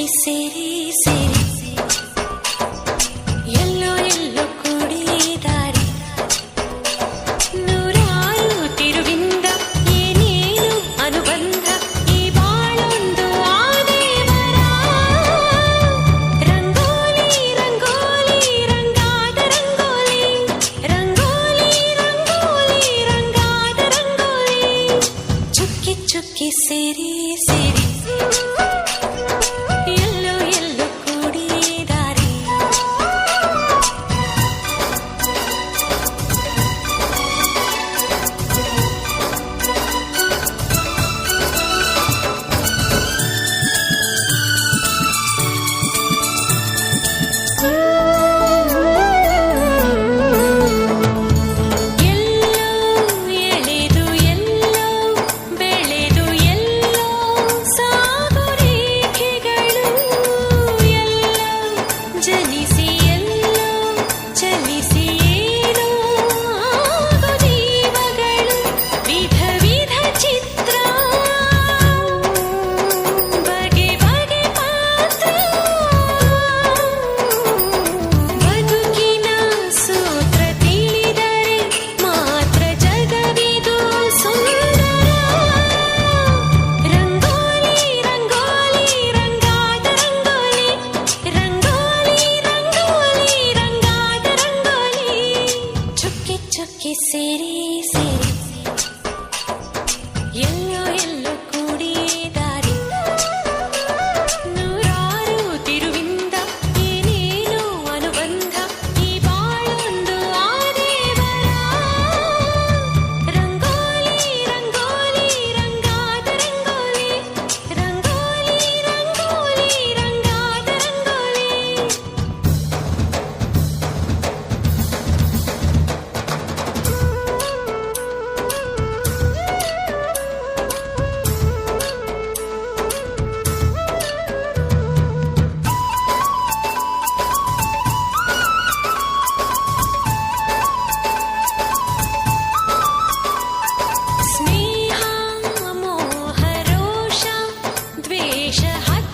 పిచ్చి సిరి సిరి yellow yellow కూడి దారి నూరారు తిరువింద ఏ నేను అనుబంధ ఈ బాళೊಂದು ఆ దేవరా రంగోలి రంగోలి. రంగాట రంగోలి రంగోలి. రంగోలి రంగాట సిరి సిరి. to city, city. hot